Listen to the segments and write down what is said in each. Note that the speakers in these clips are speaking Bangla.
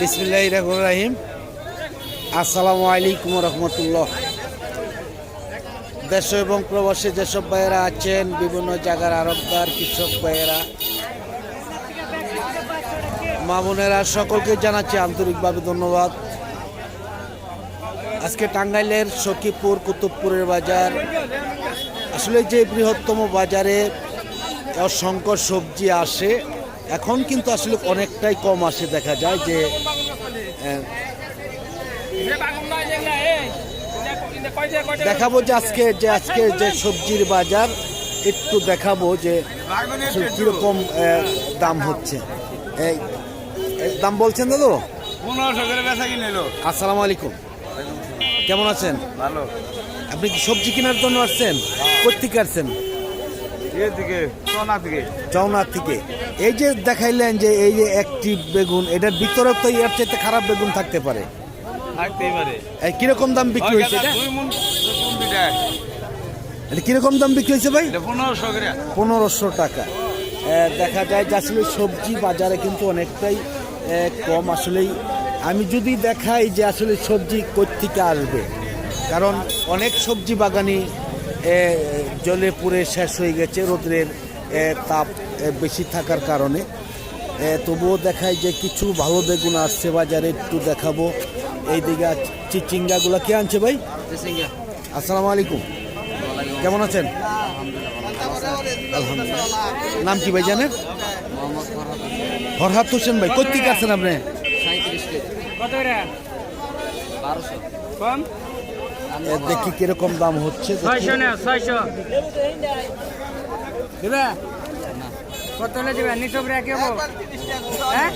বিসমিল্লাহ রহমান রাহিম। আসসালামু আলাইকুম রহমতুল্লাহ। দেশ এবং প্রবাসী যেসব ভাইয়েরা আছেন, বিভিন্ন জায়গার আরবদার, কৃষক ভাইয়েরা মামুনেরা সকলকে জানাচ্ছি আন্তরিকভাবে ধন্যবাদ। আজকে টাঙ্গাইলের সখীপুর, কুতুবপুরের বাজার, আসলে যে বৃহত্তম বাজারে অসংখ্য সবজি আসে এখন কিন্তু আসলে অনেকটাই কম আসে দেখা যায় যে দেখাবো যে আজকে যে আজকে যে সবজির বাজার একটু দেখাবো যে কীরকম দাম হচ্ছে। এই দাম বলছেন দাদু? আসসালামু আলাইকুম। কেমন আছেন? ভালো। আপনি কি সবজি কেনার জন্য আসছেন? কোথেকে আসছেন? সোনা থেকে। চৌনার থেকে। এই যে দেখাইলেন যে এই যে একটি বেগুন এটার ভিতরে তো এর চাইতে খারাপ বেগুন থাকতে পারে। থাকতেই পারে। এই কীরকম দাম বিক্রি হয়েছে এটা? এটা কীরকম দাম বিক্রি হয়েছে ভাই? পনেরোশো পনেরোশো টাকা। দেখা যায় যে আসলে সবজি বাজারে কিন্তু অনেকটাই কম আসলেই। আমি যদি দেখাই যে আসলে সবজি কোথেকে আসবে কারণ অনেক সবজি বাগানই জলে পুড়ে শেষ হয়ে গেছে রোদ্রের তাপ। বেশি থাকার কারণে। তবুও দেখায় যে কিছু ভালো বেগুন আসছে বাজারে একটু দেখাবো। এইদিকে চিচিঙ্গাগুলো কে আনছে ভাই? আসসালামু আলাইকুম। কেমন আছেন? আলহামদুলিল্লাহ নাম কি ভাই জানেন? ফরহাদ হোসেন। ভাই কত কোথেকে আছেন আপনি দেখি কীরকম দাম হচ্ছে দেখি। ছয়শো না ছয়শো। দিবে কত হলে দিবে? নিশো করে কি হব হ্যাঁ?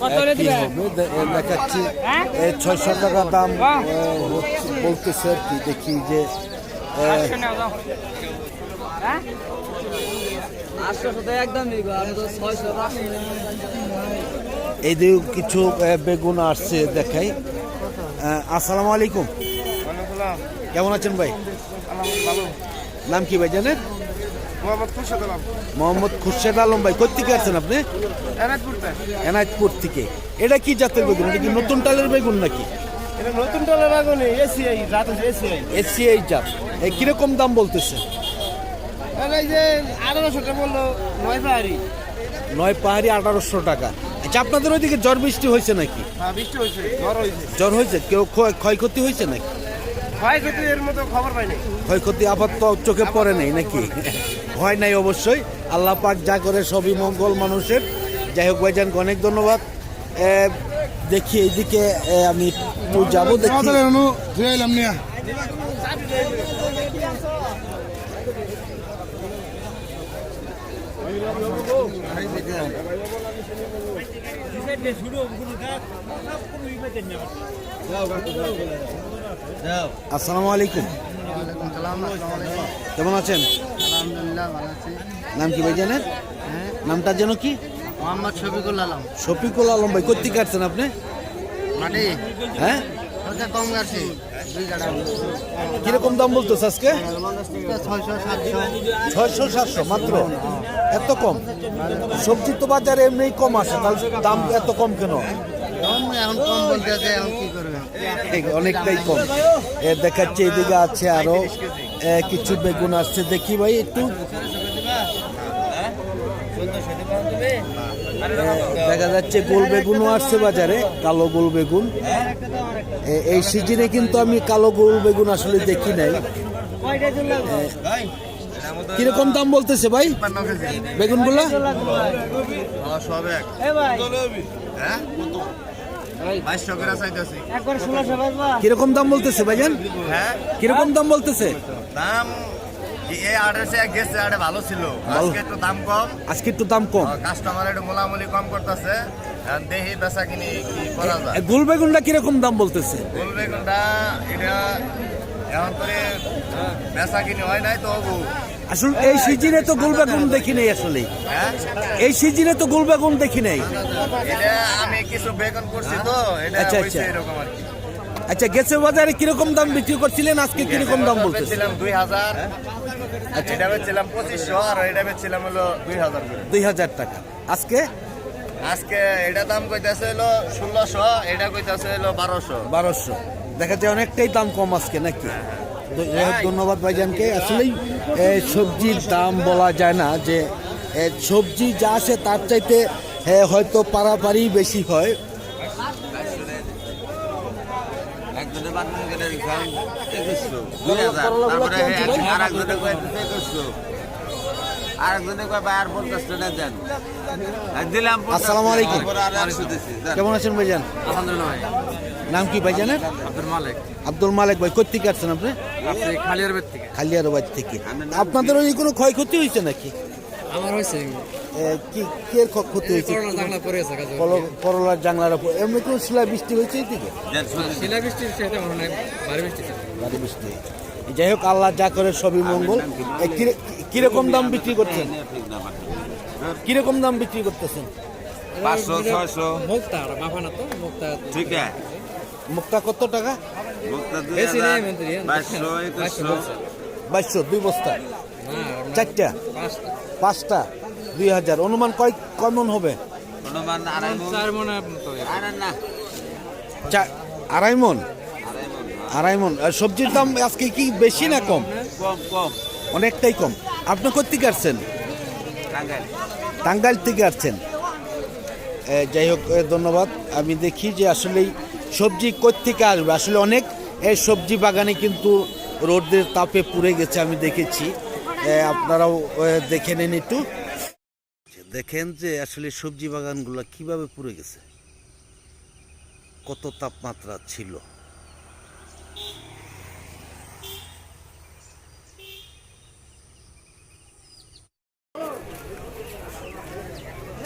কত হলে দিবে? দেখাচ্ছি হ্যাঁ? ছয়শো টাকা দাম বলতেছে আর কি দেখি যে হ্যাঁ? এই দিকে কিছু বেগুন আসছে দেখাই। আসসালামু আলাইকুম। কেমন আছেন ভাই? নাম কি ভাই জানেন? মোহাম্মদ খুরশেদ আলম। ভাই কোথেকে আসছেন আপনি? এনায়তপুর থেকে। এটা কি জাতের বেগুন? এটা কি নতুন টালের বেগুন নাকি? নতুন টলের আগুনে এসিআই রাত এসিআই। এসিআই জাত। এই কীরকম দাম বলতেছে? নয় পাহাড়ি। আঠারোশো টাকা। আচ্ছা আপনাদের ওইদিকে জ্বর বৃষ্টি হয়েছে নাকি? হ্যাঁ জ্বর হয়েছে? কেউ ক্ষয়- ক্ষয়ক্ষতি হয়েছে নাকি? ক্ষয়ক্ষতি এর মতো খবর পাইনি। ক্ষয়ক্ষতি আপাতত চোখে পড়ে নাই নাকি? হয় নাই অবশ্যই। আল্লাহ পাক যা করে সবই মঙ্গল মানুষের। যাই হোক ভাইজানকে অনেক ধন্যবাদ। দেখি এইদিকে আমি একটু যাব দেখি। আসসালামু আলাইকুম। কেমন আছেন? আলহামদুলিল্লাহ ভালো আছি। নাম কি ভাই জানেন? হ্যাঁ। নামটা যেন কি? মোহাম্মদ শফিকুল আলম। শফিকুল আলম ভাই কোথেকে আসছেন আপনি? মাটি। হ্যাঁ? কম গেছে। কীরকম দাম বলতো আজকে? ছয়শো সাতশো মাত্র? এত কম? সবজি তো বাজারে এমনি কম আসে তাহলে দাম এত কম কেন? অনেকটাই কম। এ দেখাচ্ছে এদিকে আছে আরও কিছু বেগুন আসছে। দেখি ভাই একটু। দেখা যাচ্ছে গোল বেগুনও আসছে বাজারে কালো গোল বেগুন। এই সিজনে কিন্তু আমি কালো গোল বেগুন আসলে দেখি নাই। কীরকম দাম বলতেছে ভাই? বেগুনগুলা? কীরকম দাম বলতেছে ভাইজান হ্যাঁ। কীরকম দাম বলতেছে? দাম এই এক গেছে আড়ে ভালো ছিল। আজকে একটু দাম কম। আজকে একটু দাম কম। কাস্টমার একটু মোলামুলি কম করতেছে। দেহি বেচা কিনি কি করা যায়? গোল বেগুনটা কীরকম দাম বলতেছে? গোল বেগুনটা এটা এখন করে বেচা কিনি হয় নাই তো আসলে এই সিজনে তো গোল বেগুন দেখি নাই আসলে। হ্যাঁ? এই সিজনে তো গোল বেগুন দেখি নাই। এটা আমি কিছু বেগুন করছি তো এটা আচ্ছা, আচ্ছা। এরকম আর কি। আচ্ছা গেছে বাজারে কীরকম দাম বিক্রি করছিলেন? আজকে কীরকম দাম বলতেছে বেচছিলাম দুই হাজার। এটা বেচছিলাম পঁচিশশো আর এটা বেচছিলাম হলো দুই হাজার দুই হাজার টাকা। আজকে? আজকে এটা দাম কইতাছে হলো ষোলোশো এটা কইতাছে হলো বারোশো। বারোশো। দেখা যায় অনেকটাই দাম কম আজকে নাকি? যাই হোক, ধন্যবাদ ভাইজানকে। আসলেই সবজির দাম বলা যায় না যে সবজি যা আছে তার চাইতে হয়তো পারাপারি বেশি হয়। একজনে বাথরুম কেটে দিলাম একুশশো। দুই হাজার। তারপরে আর একজনে কয়ে দিতে একুশশো। আর একজনে কয়ে ভাই আর পঞ্চাশ টাকা দেন। দিলাম আসসালামু আলাইকুম। তারপরে আর একশো দিচ্ছি দেন। কেমন আছেন ভাইজান? আলহামদুলিল্লাহ নাম কি ভাইজানের? আব্দুল মালিক। আব্দুল মালিক ভাই কোথেকে আসছেন আপনি? আপনি খালিয়ার বেদ থেকে। খালিয়ার থেকে আপনাদের ওই কোনো ক্ষয়ক্ষতি হয়েছে নাকি? আমার হয়েছে। কি কি ক্ষতি হয়েছে? করলার জাংলার উপর এমনি কোনো শিলা বৃষ্টি হয়েছে। শিলা মনে হয় ভারী বৃষ্টি ভারী বৃষ্টি। যাই হোক আল্লাহ যা করে সবই মঙ্গল। কীরকম দাম বিক্রি করছেন? ঠিক কীরকম দাম বিক্রি করতেছেন? পাঁচশো ছয়শো। মুক্তা মাফানা তো মুক্তা। ঠিক আছে। মুক্তা কত টাকা? বাইশশো দুই বস্তা। চারটা? পাঁচটা? দুই হাজার। অনুমান কয় কয় মন হবে? অনুমান আড়াই মনে। আড়াই মন? সবজির দাম আজকে কি বেশি না কম? কম কম। অনেকটাই কম। আপনি কোথেকে আসছেন? টাঙ্গাইল। থেকে আসছেন। যাই হোক ধন্যবাদ। আমি দেখি যে আসলেই সবজি থেকে আসবে। আসলে অনেক এই সবজি বাগানে কিন্তু রোদের তাপে পুড়ে গেছে আমি দেখেছি। আপনারাও দেখে নেন একটু। দেখেন যে আসলে সবজি বাগানগুলো কীভাবে পুড়ে গেছে। কত তাপমাত্রা ছিল।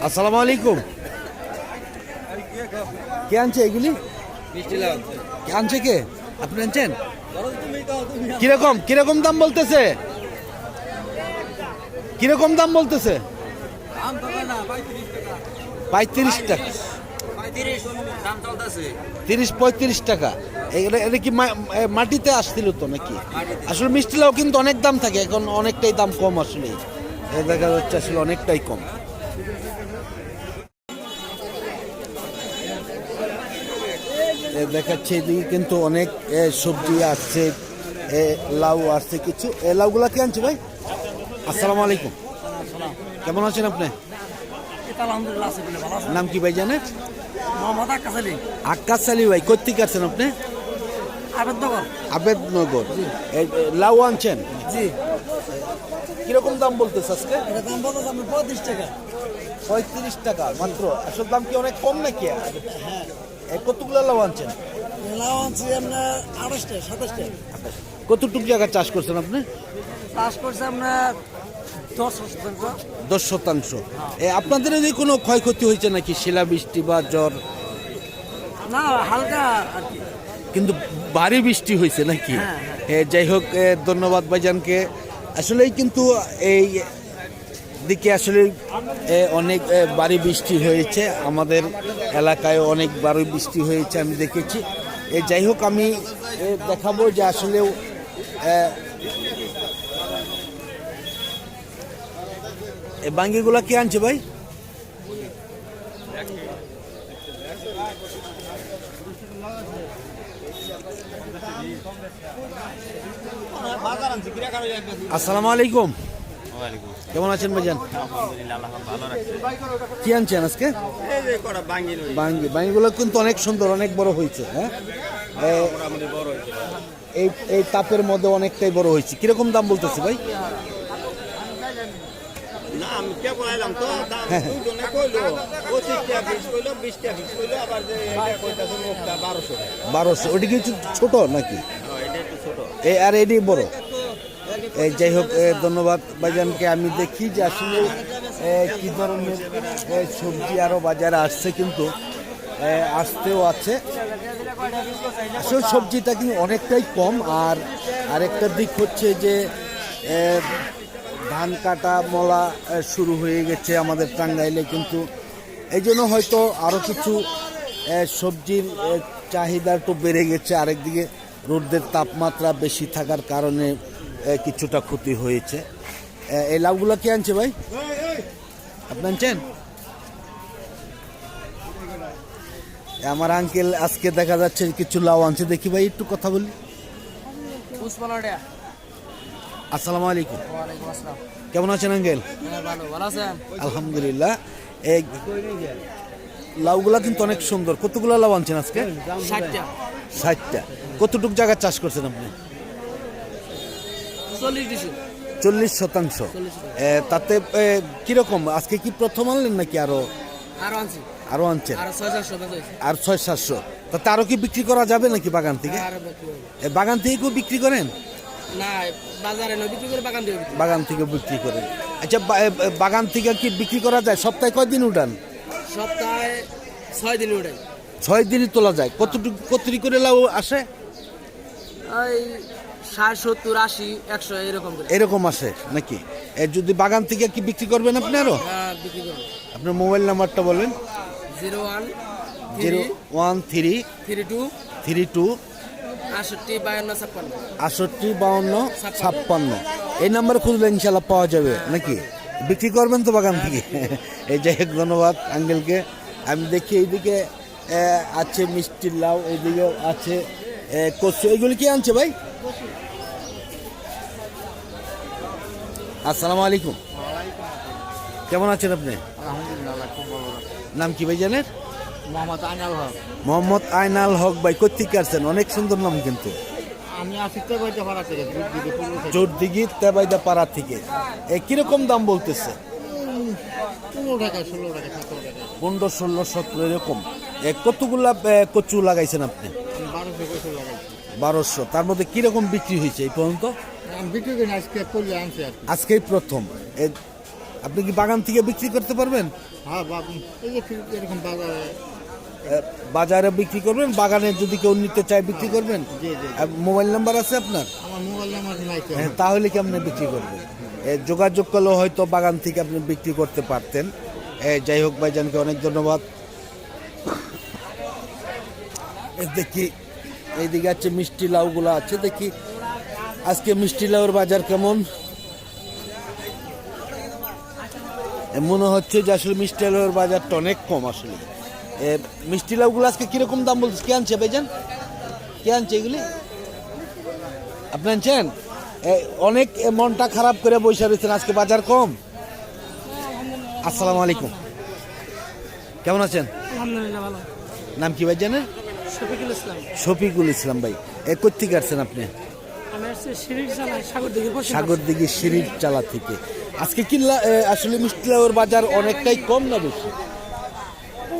আসসালামু আলাইকুম। কে আনছে এগুলি? কে আনছে কে? আপনি আনছেন? কীরকম কীরকম দাম বলতেছে? কীরকম দাম বলতেছে? পঁয়ত্রিশ টাকা। তিরিশ, পঁয়ত্রিশ টাকা। এটা কি মাটিতে আসছিল তো নাকি? আসলে মিষ্টি লাউ কিন্তু অনেক দাম থাকে, এখন অনেকটাই দাম কম আসলে। দেখা যাচ্ছে আসলে অনেকটাই কম। দেখাচ্ছে এদিকে কিন্তু অনেক সবজি আসছে লাউ আসছে কিছু। লাউগুলা কি আনছে ভাই? আসসালামু আলাইকুম। কেমন আছেন আপনি? নাম কি ভাই জানেন? মোহাম্মদ আক্কাস আলী। আকাশ ভাই কোথেকে আছেন আপনি? আবেদনগর। আবেদনগর। এই, এ, লাউ আনছেন জি। কীরকম দাম বলতেছে আজকে? এটা দাম আমি পঁয়ত্রিশ টাকা। পঁয়ত্রিশ টাকা মাত্র। আসল দাম কি অনেক কম নাকি? এই কতগুলো লাউ আনছেন লাউ আনছি আপনার আঠাশটা সাতাশটা কতটুকু জায়গা চাষ করছেন আপনি? চাষ করছে আপনার দশ শতাংশ। দশ শতাংশ এ, আপনাদের যদি কোনো ক্ষয়ক্ষতি হয়েছে নাকি? শিলাবৃষ্টি বা জ্বর? না হালকা আর কি। কিন্তু ভারী বৃষ্টি হয়েছে নাকি? এ, যাই হোক ধন্যবাদ ভাইজানকে। আসলেই কিন্তু এই দিকে আসলে অনেক ভারী বৃষ্টি হয়েছে। আমাদের এলাকায় অনেক ভারী বৃষ্টি হয়েছে আমি দেখেছি। যাই হোক আমি দেখাবো যে আসলেও এ, এ বাঙ্গিগুলা কে আনছে ভাই? আসসালামু আলাইকুম। কেমন আছেন ভাইজান? কি আনছেন আজকে? বাঙ্গি। বাঙ্গিগুলো কিন্তু অনেক সুন্দর অনেক বড় হয়েছে হ্যাঁ? এই এই তাপের মধ্যে অনেকটাই বড় হয়েছে। কীরকম দাম বলতেছে ভাই? বারোশো ওটি কিছু ছোট নাকি? হ্যাঁ, এই আর এটি বড়। এই যাই হোক ধন্যবাদ ভাইজানকে। আমি দেখি যে আসলে কি ধরনের সবজি আরও বাজারে আসছে কিন্তু আসতেও আছে। আসলে সবজিটা কিন্তু অনেকটাই কম আর আরেকটা দিক হচ্ছে যে ধান কাটা মলা শুরু হয়ে গেছে আমাদের টাঙ্গাইলে কিন্তু। এই জন্য হয়তো আরও কিছু সবজির চাহিদা একটু বেড়ে গেছে। আরেকদিকে রোদের তাপমাত্রা বেশি থাকার কারণে কিছুটা ক্ষতি হয়েছে। এই লাউগুলো কে আনছে ভাই? আপনি আনছেন? আমার আঙ্কেল আজকে দেখা যাচ্ছে কিছু লাউ আনছে। দেখি ভাই, একটু কথা বলি। আসসালামু আলাইকুম। কেমন আছেন আঙ্কেল? হ্যাঁ আলহামদুলিল্লাহ। এই লাউগুলা কিন্তু অনেক সুন্দর। কতগুলো লাউ আনছেন আজকে? ষাটটা। কতটুক জায়গা চাষ করছেন আপনি? চল্লিশ শতাংশ। তাতে কীরকম? আজকে কি প্রথম আনলেন নাকি আরও? আরও আনছি। আনছেন। আরও ছয় সাতশো তাতে আরও কি বিক্রি করা যাবে নাকি বাগান থেকে? বাগান থেকে কেউ বিক্রি করেন? না বাজারে নয় বিক্রি করে বাগান দিয়ে বাগান থেকে বিক্রি করেন আচ্ছা বাগান থেকে কি বিক্রি করা যায়? সপ্তাহে কয়দিন উঠান? সপ্তাহে ছয় দিন উঠাই। ছয় দিনই তোলা যায়। কতটুকু কতটি করে লাউ আসে? ওই ষাট সত্তর আশি একশো এরকম করে। এরকম আসে নাকি? যদি বাগান থেকে কি বিক্রি করবেন আপনি আরও? হ্যাঁ আপনার মোবাইল নাম্বারটা বলেন। Zero one zero one three three two three two ছাপ্পান্ন। বাউন্ন ছাপ্পান্ন। এই নাম্বার খুঁজলে ইনশাল্লাহ পাওয়া যাবে নাকি? বিক্রি করবেন তো বাগান থেকে। এই যাই হোক ধন্যবাদ আঙ্কেলকে। আমি দেখি এইদিকে আছে মিষ্টির লাউ এইদিকে আছে কচু। এইগুলি কি আনছে ভাই? আসসালামু আলাইকুম। কেমন আছেন আপনি? নাম কি ভাই জানেন? মোহাম্মদ আইনাল হক। ভাই কোথেকে আসছেন অনেক সুন্দর নাম কিন্তু। আমি আসিতে বইতে পারা থেকে চোরদিঘি তেবাইদা পাড়া থেকে। এ কীরকম দাম বলতেছে? পনেরো ষোলো সতেরো এরকম। কতগুলা কচু লাগাইছেন আপনি? বারোশো তার মধ্যে কীরকম বিক্রি হয়েছে এই পর্যন্ত? আজকেই প্রথম। আপনি কি বাগান থেকে বিক্রি করতে পারবেন? হ্যাঁ এরকম বাজারে বাজারে বিক্রি করবেন বাগানে যদি কেউ নিতে চায় বিক্রি করবেন? মোবাইল নাম্বার আছে আপনার? হ্যাঁ তাহলে কি আপনি বিক্রি করবেন? যোগাযোগ করলেও হয়তো বাগান থেকে আপনি বিক্রি করতে পারতেন। যাই হোক ভাইজানকে অনেক ধন্যবাদ। দেখি এইদিকে আছে মিষ্টি লাউগুলো আছে দেখি। আজকে মিষ্টি লাউর বাজার কেমন? মনে হচ্ছে যে আসলে মিষ্টি লাউর বাজারটা অনেক কম আসলে। মিষ্টি লাউগুলো আজকে কীরকম দাম বলছে কে আনছে ভাইজান? কে আনছে এগুলি? আপনি আনছেন? অনেক মনটা খারাপ করে বসে রয়েছেন আজকে বাজার কম। আসসালামু আলাইকুম। কেমন আছেন? নাম কি ভাই জানেন শফিকুল ইসলাম। শফিকুল ইসলাম ভাই এ কোথেকে আসছেন আপনি? সাগর দিঘি সিঁড়ির চালা থেকে। আজকে কি লা- আসলে মিষ্টি লাউয়ের বাজার অনেকটাই কম না বেশি?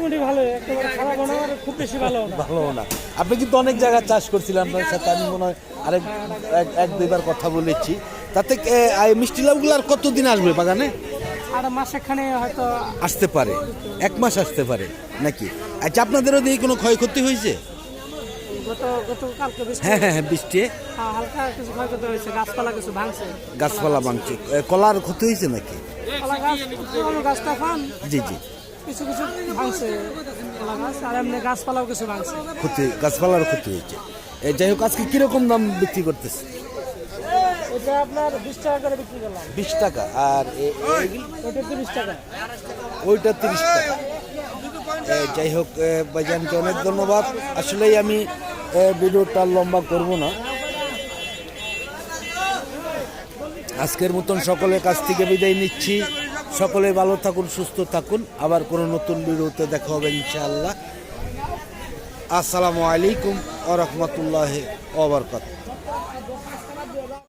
মোটামুটি ভালো একেবারে না আর খুব বেশি ভালো না। ভালো না। আপনি কিন্তু অনেক জায়গায় চাষ করছিলেন আপনার সাথে আমি মনে হয় আরেক এক- এক দুইবার কথা বলেছি। তাতে এই মিষ্টি লাউগুলো আর কতদিন আসবে বাগানে? আর মাসেখানে হয়তো আসতে পারে। এক মাস আসতে পারে নাকি? আচ্ছা আপনাদের ওদিকে কোনো ক্ষয়ক্ষতি হয়েছে? হ্যাঁ হ্যাঁ হ্যাঁ বৃষ্টি। হ্যাঁ, গাছপালা ভাঙছে। কলার ক্ষতি হয়েছে নাকি? জি জি। কিছু কিছু ভাঙছে কলা গাছ আর এমনি গাছপালাও কিছু ভাঙছে। ক্ষতি গাছপালার ক্ষতি হয়েছে। যাই হোক আজকে কীরকম দাম বিক্রি করতেছে? এটা আপনার বিশ টাকা করে বিক্রি করলাম। বিশ টাকা আর এ- তিরিশ টাকা। ওইটা তিরিশ টাকা। যাই হোক ভাইজানকে অনেক ধন্যবাদ। আসলেই আমি ভিডিওটা লম্বা করব না। আজকের মতন সকলের কাছ থেকে বিদায় নিচ্ছি। সকলে ভালো থাকুন, সুস্থ থাকুন। আবার কোনো নতুন ভিডিওতে দেখা হবে ইনশাআল্লাহ। আসসালামু আলাইকুম আ রহমতুল্লাহ ওবরকাত